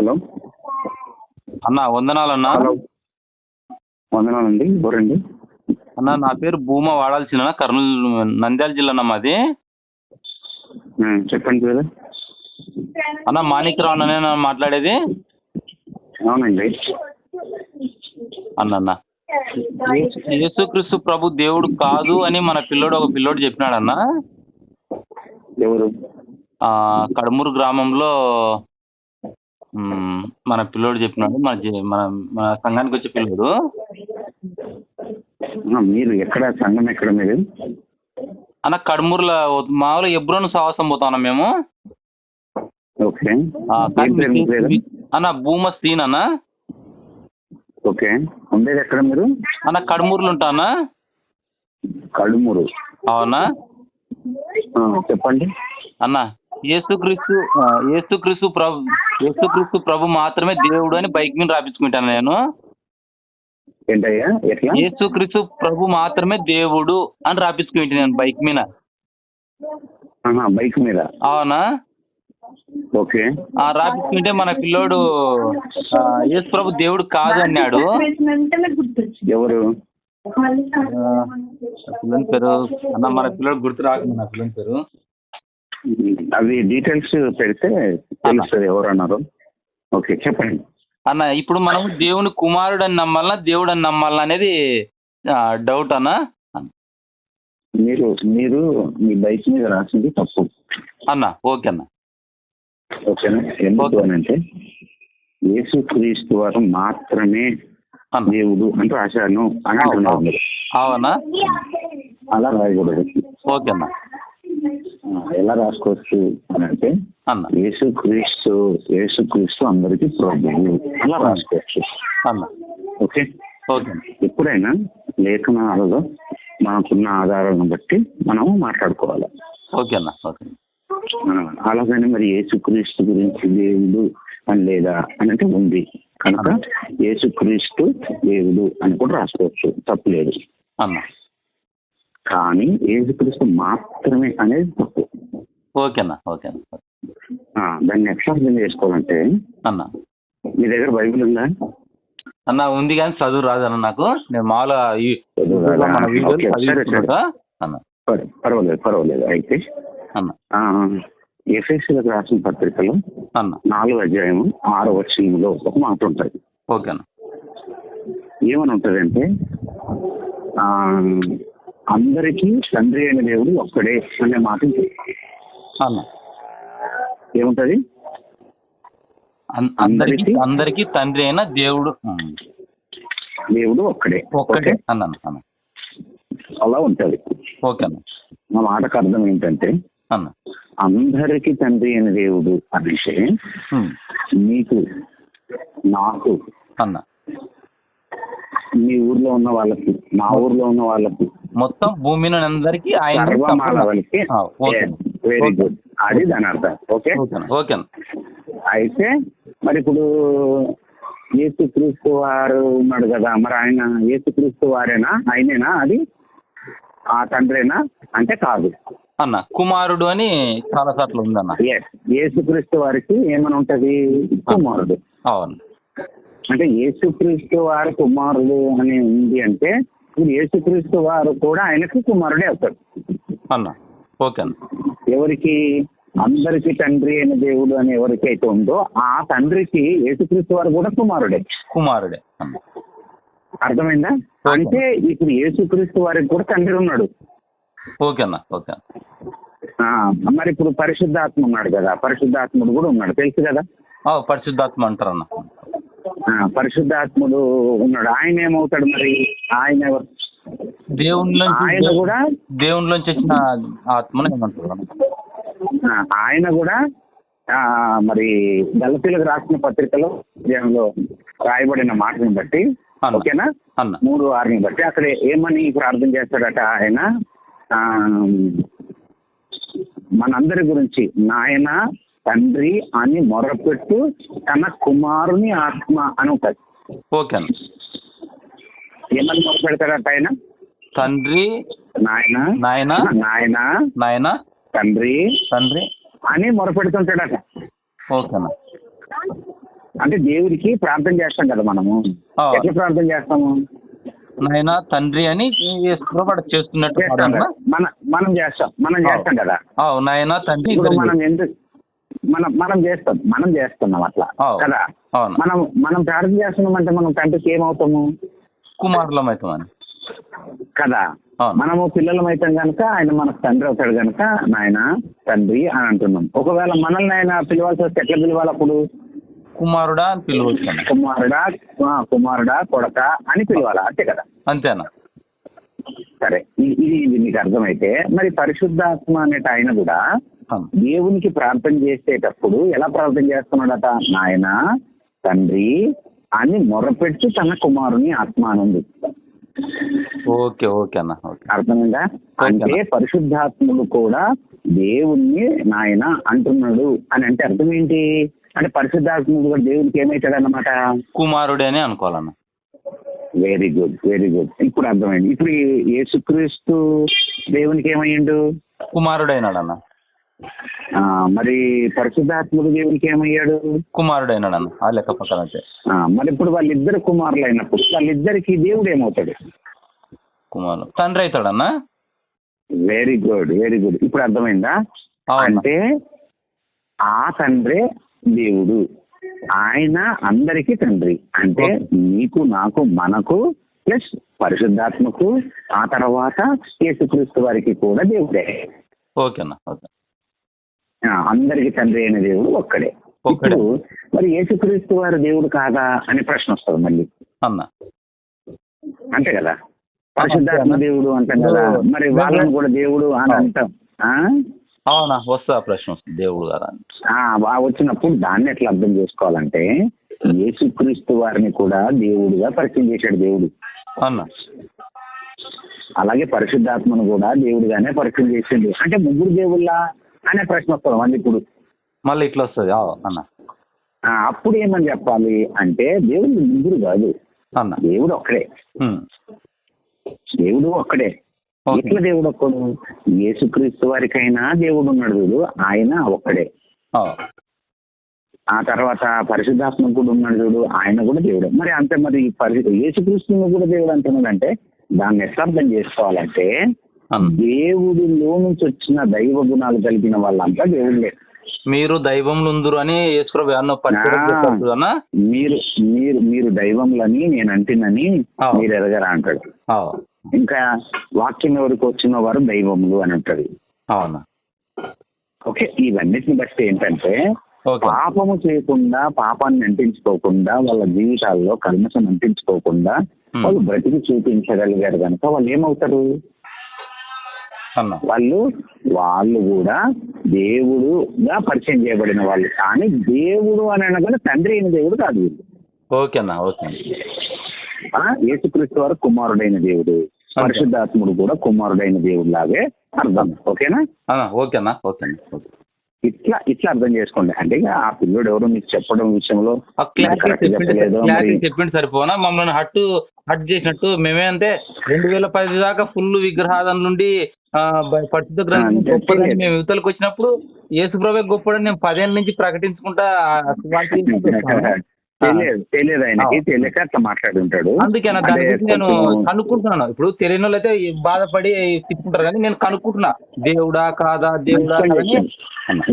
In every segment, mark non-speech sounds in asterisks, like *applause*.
Hello. అన్న వందనాలన్నా. వందనాలండి. ఎవరండి? అన్న నా పేరు భూమా వాడాల్సిన కర్నూలు నంద్యాల జిల్లా అన్న మాది చెప్పండి అన్న మాణిక్రావు అన్ననే నా మాట్లాడేది. అవునండి. అన్న అన్న. యేసు- యేసుక్రీస్తు ప్రభు దేవుడు కాదు అని మన పిల్లోడు ఒక పిల్లోడు చెప్పినాడన్న. ఎవరు? ఆ, కడమూరు గ్రామంలో మన పిల్లోడు చెప్పినాడు మన మన మన సంఘానికి వచ్చే పిల్లోడు. మీరు ఎక్కడ సంఘం ఎక్కడ మీరు? అన్న కడమూరులో మామూలుగా ఎబ్రోను సాహసం పోతాం మేము. ఓకే. అన్న భూమ సీన్ అన్న. ఓకే. ఉండేది ఎక్కడ మీరు? అన్న కడమూరులో ఉంటానా కడుమూరు. అవునా? చెప్పండి. అన్న యేసుక్రీస్తు యేసుక్రీస్తు ప్రభు యేసుక్రీస్తు ప్రభు మాత్రమే దేవుడు అని బైక్ మీద రాపించుకుంటాను నేను. ఏంటయ్యా? యేసుక్రీస్తు ప్రభు మాత్రమే దేవుడు అని రాపించుకుంటాను నేను బైక్ మీద. బైక్ మీద. అవునా? ఓకే. ఆ రాపించుకుంటే మన పిల్లోడు యేసు ప్రభు దేవుడు కాదు అన్నాడు. ఎవరు? పిల్లని పేరు అన్న మన పిల్లోడు గుర్తు రాకుండా నా పిల్లని పేరు. అవి డీటెయిల్స్ పెడితే తెలుస్తుంది ఎవరు అన్నారు ఓకే చెప్పండి. అన్న ఇప్పుడు మనం దేవుని కుమారుడు అని నమ్మాలనా దేవుడు అని నమ్మాలనా అనేది డౌట్ అన్న? మీరు మీరు మీ బైక్ మీద రాసింది తప్పు. అన్న ఓకే అన్న. ఓకేనా ఎందుకు అంటే యేసు క్రీస్తు వారు మాత్రమే దేవుడు అని రాశాను అని అంటున్నారు అవునా? అలా రాయకూడదు. ఓకే అన్న. ఎలా రాసుకోవచ్చు అని అంటే అన్న. యేసు క్రీస్తు యేసు క్రీస్తు అందరికీ ప్రభువు అలా రాసుకోవచ్చు. అన్న. ఓకే? ఓకే ఎప్పుడైనా లేఖనాలలో మనకున్న ఆధారాలను బట్టి మనం మాట్లాడుకోవాలి. ఓకే అన్న. ఓకే అలాగని మరి యేసుక్రీస్తు గురించి దేవుడు అని లేదా అని అంటే ఉంది. కనుక యేసుక్రీస్తు దేవుడు అని కూడా రాసుకోవచ్చు. తప్పులేదు అన్న. కానీ యేసుక్రీస్తు మాత్రమే అనేది తప్పు. ఓకే అన్న ఓకే అన్న ఆ, దాన్ని అర్థం చేసుకోవాలంటే అన్న. మీ దగ్గర బైబిల్ ఉందా? అన్న ఉంది కానీ చదువు రాదన్న నాకు. నేను మామూలుగా పర్వాలేదు పర్వాలేదు. అయితే అన్న. ఎఫ్ఎస్సీలకు రాసిన పత్రికలో అన్న. నాలుగు అధ్యాయము ఆరో వచనంలో ఒక మాట ఉంటుంది. ఓకే అన్న ఏమని ఉంటదంటే ఆ అందరికీ తండ్రి అయిన దేవుడు ఒక్కడే అనే మాట ఏముంటది? అందరికి అందరికి తండ్రి అయిన దేవుడు. దేవుడు ఒక్కడే. ఒక్కటే ఓకే? అన్న అన్న అన్న. అలా ఉంటది. ఓకే అన్న. మా మాటకు అర్థం ఏంటంటే అన్న. అందరికీ తండ్రి అయిన దేవుడు అనేసి ఉమ్. నీకు నాకు అన్న. మీ ఊర్లో ఉన్న వాళ్ళకి మా ఊర్లో ఉన్న వాళ్ళకి మొత్తం భూమిని అందరికి ఆయన వెరీ గుడ్ అది దాని అర్థం. ఓకే? ఓకే. అయితే మరి ఇప్పుడు యేసుక్రీస్తు వారు ఉన్నాడు కదా మరి ఆయన యేసుక్రీస్తు వారేనా? ఆయనేనా అది? ఆ తండ్రేనా? అంటే కాదు. అన్న కుమారుడు అని చాలా సార్లు ఉందన్న. ఎస్ యేసుక్రీస్తు వారికి ఏమని ఉంటది? కుమారుడు. అవును. అంటే యేసుక్రీస్తు వారి కుమారుడు అని ఉంది అంటే ఇప్పుడు యేసుక్రీస్తు వారు కూడా ఆయనకి కుమారుడే అవుతాడు. అన్న ఓకే అన్న. ఎవరికి? అందరికి తండ్రి అయిన దేవుడు అని ఎవరికైతే ఉందో ఆ తండ్రికి యేసుక్రీస్తు వారు కూడా కుమారుడే. కుమారుడే అర్థమైందా? అంటే ఇప్పుడు యేసుక్రీస్తు వారికి కూడా తండ్రి ఉన్నాడు. ఓకే అన్న ఓకే మరి ఇప్పుడు పరిశుద్ధాత్మ ఉన్నాడు కదా పరిశుద్ధాత్ముడు కూడా ఉన్నాడు. తెలుసు కదా? పరిశుద్ధాత్మ అంటారు అన్న. పరిశుద్ధాత్ముడు ఉన్నాడు. ఆయన ఏమవుతాడు మరి? ఆయన ఎవరు? దేవునిలోంచి ఆయన కూడా దేవునిలోంచి వచ్చిన ఆత్మను ఆయన కూడా మరి దళితులకు రాసిన పత్రికలో అధ్యాయంలో రాయబడిన మాటను బట్టి. ఓకేనా? అన్న. మూడు ఆరుని బట్టి. అక్కడ ఏమని ప్రార్థన చేస్తాడట ఆయన? మనందరి గురించి నాయన తండ్రి అని మొరపెట్టు తన కుమారుని ఆత్మ అని ఉంటుంది. ఓకే ఏమని మొరపెడతాడట ఆయన? తండ్రి నాయన నాయన నాయన నాయన తండ్రి తండ్రి. అని మొరపెడుతుంటాడట. ఓకే అన్న. అంటే దేవుడికి ప్రార్థన చేస్తాం కదా మనము. ఎట్లా ప్రార్థన చేస్తాము? నాయన తండ్రి అని చేస్తున్నట్టు మన మనం చేస్తాం. మనం చేస్తాం కదా. నాయన తండ్రి ఇప్పుడు మనం ఎందుకు మనం మనం చేస్తాం. మనం చేస్తున్నాం అట్లా. కదా? మనం మనం ప్రార్థన చేస్తున్నాం అంటే మనం తండ్రికి ఏమవుతాము కుమారులం అవుతామని కదా. మనము పిల్లలం అవుతాం కనుక ఆయన మనకు తండ్రి అవుతాడు కనుక నాయన తండ్రి అని అంటున్నాం. ఒకవేళ మనల్ని ఆయన పిలవాల్సి వస్తే ఎట్లా పిలవాలి అప్పుడు? కుమారుడా అని పిలవచ్చు. కుమారుడా కుమారుడా కొడక అని పిలవాలా? అంతే కదా? అంతేనా? సరే. ఇది ఇది మీకు అర్థమైతే మరి పరిశుద్ధాత్మ అనేట ఆయన కూడా. దేవునికి ప్రార్థన చేసేటప్పుడు ఎలా ప్రార్థన చేస్తున్నాడట? నాయన తండ్రి అని మొరపెట్టి తన కుమారుని ఆత్మ ఉంది ఓకే ఓకే అన్న అర్థమైందా? అంటే పరిశుద్ధాత్ముడు కూడా దేవుణ్ణి నాయన అంటున్నాడు అని అంటే అర్థం ఏంటి? అంటే పరిశుద్ధాత్ముడు కూడా దేవునికి ఏమవుతాడు అన్నమాట కుమారుడే అని అనుకోవాలన్న. వెరీ గుడ్ వెరీ గుడ్ ఇప్పుడు అర్థమైంది. ఇప్పుడు ఈ యేసుక్రీస్తు దేవునికి ఏమయ్యిండు? కుమారుడైనాడు అన్న మరి పరిశుద్ధాత్ముడు దేవునికి ఏమయ్యాడు? కుమారుడైనాడు అన్న ఆ లెక్క పక్కన మరి ఇప్పుడు వాళ్ళిద్దరు కుమారులు అయినప్పుడు వాళ్ళిద్దరికి దేవుడు ఏమవుతాడు? కుమారుడు. తండ్రి అవుతాడన్న? వెరీ గుడ్ వెరీ గుడ్ ఇప్పుడు అర్థమైందా? అంటే ఆ తండ్రే దేవుడు. ఆయన అందరికీ తండ్రి. అంటే నీకు నాకు మనకు ప్లస్ పరిశుద్ధాత్మకు ఆ తర్వాత యేసుక్రీస్తు వారికి కూడా దేవుడే. ఓకే అన్న ఓకే. అందరికీ తండ్రి అయిన దేవుడు ఒక్కడే. ఒక్కడే. ఇప్పుడు మరి యేసుక్రీస్తు వారు దేవుడు కాదా అనే ప్రశ్న వస్తుంది మళ్ళీ. అన్న. అంతే కదా? పరిశుద్ధాత్మ దేవుడు అంటాం కదా? మరి వాళ్ళని కూడా దేవుడు అని అంటాం. ఆ? అవునా? వస్తా ప్రశ్న వస్తుంది. దేవుడు కదా వచ్చినప్పుడు దాన్ని ఎట్లా అర్థం చేసుకోవాలంటే యేసుక్రీస్తు వారిని కూడా దేవుడిగా పరిచయం చేశాడు దేవుడు. అన్న. అలాగే పరిశుద్ధాత్మను కూడా దేవుడిగానే పరిచయం చేసిండు. అంటే ముగ్గురు దేవుళ్ళా? అనే ప్రశ్న వస్తుంది మళ్ళీ ఇప్పుడు. మళ్ళీ ఇట్లా వస్తుంది. అన్న. అప్పుడు ఏమని చెప్పాలి అంటే దేవుడు ముగ్గురు కాదు. అన్న. దేవుడు ఒక్కడే. దేవుడు ఒక్కడే. ఎట్లా దేవుడు ఒక్కడు? యేసుక్రీస్తు వారికైనా దేవుడు ఉన్నాడు చూడు. ఆయన ఒక్కడే. ఆ, తర్వాత పరిశుద్ధాత్మ కూడా ఉన్నాడు చూడు. ఆయన కూడా దేవుడే. మరి అంతే మరి పరి యేసుక్రీస్తుని కూడా దేవుడు అంటున్నాడు అంటే దాన్ని ఎట్లా అర్థం చేసుకోవాలంటే దేవుడిలో నుంచి వచ్చిన దైవ గుణాలు కలిగిన వాళ్ళంతా దేవుళ్ళే. మీరు దైవంలో ఉందరు అని మీరు మీరు మీరు దైవంలని నేను అంటినని. మీరు ఎరగరా అంటాడు. ఇంకా వాక్యం ఎవరికి వచ్చిన వారు దైవములు అని అంటాడు. అవునా? ఓకే ఇవన్నిటిని బట్టి ఏంటంటే పాపము చేయకుండా పాపాన్ని అంటించుకోకుండా వాళ్ళ జీవితాల్లో కల్మషం అంటించుకోకుండా. వాళ్ళు బ్రతికి చూపించగలిగారు కనుక వాళ్ళు ఏమవుతారు? వాళ్ళు వాళ్ళు కూడా దేవుడుగా పరిచయం చేయబడిన వాళ్ళు. కానీ దేవుడు అని అనగానే తండ్రి అయిన దేవుడు కాదు వీళ్ళు. ఓకే అన్న ఓకే యేసుక్రీస్తు వారు కుమారుడైన దేవుడు. పరిశుద్ధాత్ముడు కూడా కుమారుడైన దేవుడు లాగే అర్థం. ఓకేనా? అన్న ఓకే ఇట్లా ఇట్లా అర్థం చేసుకోండి. అంటే ఆ పిల్లోడు ఎవరో మీకు చెప్పడం విషయంలో చెప్పింది సరిపోనా మమ్మల్ని హట్టు హట్ చేసినట్టు మేమే అంటే రెండు వేల పది దాకా ఫుల్ విగ్రహాల నుండి పరిశుద్ధ గ్రంథం గొప్పదని. మేము యువతలకు వచ్చినప్పుడు యేసుప్రభే గొప్పడని నేను పదేళ్ళ నుంచి ప్రకటించుకుంటా. *laughs* తెలియదు తెలియదు ఆయనకి ఆ. తెలియక అట్లా మాట్లాడుంటాడు అందుకే నేను కనుక్కుంటున్నాను ఇప్పుడు తెలియని వాళ్ళు అయితే బాధపడి తిట్టుకుంటారు కానీ నేను కనుక్కుంటున్నా దేవుడా కాదా దేవుడా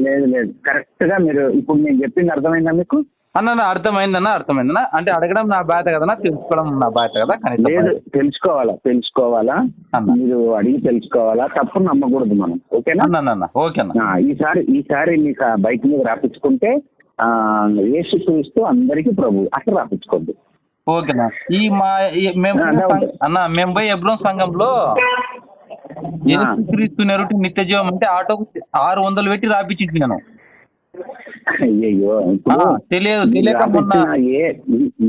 లేదు లేదు కరెక్ట్గా మీరు ఇప్పుడు నేను చెప్పింది అర్థమైందా మీకు అన్న అర్థమైందన్న అర్థమైందన్న. అంటే అడగడం నా బాధ్యత కదన్నా తెలుసుకోవడం నా బాధ్యత కదా లేదు తెలుసుకోవాలా తెలుసుకోవాలా. మీరు అడిగి తెలుసుకోవాలా? తప్పు నమ్మకూడదు మనం. ఓకేనా? అన్న అన్న, అన్న ఓకే అన్న ఆ, ఈసారి ఈసారి మీకు బైక్ మీద రాపించుకుంటే ఆ యేసు క్రీస్తు అందరికీ ప్రభు. అట్లా రాపించుకోండి ఓకేనా ఈ మా మేము అన్న మేము పోయి ఎబ్రోం సంఘంలో క్రీస్తు నెరుటి నిత్య జీవం అంటే ఆటోకు ఆరు వందలు పెట్టి రాపించింది నేను. అయ్యయ్యో ఇప్పుడు తెలియదు తెలియక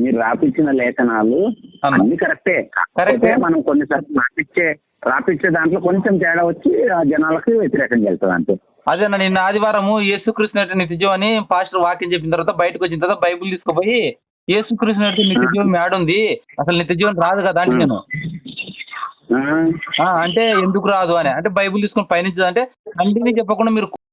మీరు రాపించిన లేఖనాలు అన్న. కరెక్టే. కరెక్టే. మనం కొన్నిసార్లు రాపించే రాపించే దాంట్లో కొంచెం తేడా వచ్చి ఆ జనాలకు వ్యతిరేకంగా వెళ్తుంది అంతే. అదే నిన్న ఆదివారము యేసుక్రీస్తు నెరటి నిత్య జీవం అని పాస్టర్ వాక్యం చెప్పిన తర్వాత బయటకు వచ్చిన తర్వాత బైబిల్ తీసుకుపోయి యేసుక్రీస్తు నెరటి నిత్య జీవం యాడ్ ఉంది. అసలు నిత్య జీవం రాదు కదా అంటే నేను. అంటే ఎందుకు రాదు అని. అంటే బైబిల్ తీసుకొని పయనించదు అంటే తండ్రిని చెప్పకుండా మీరు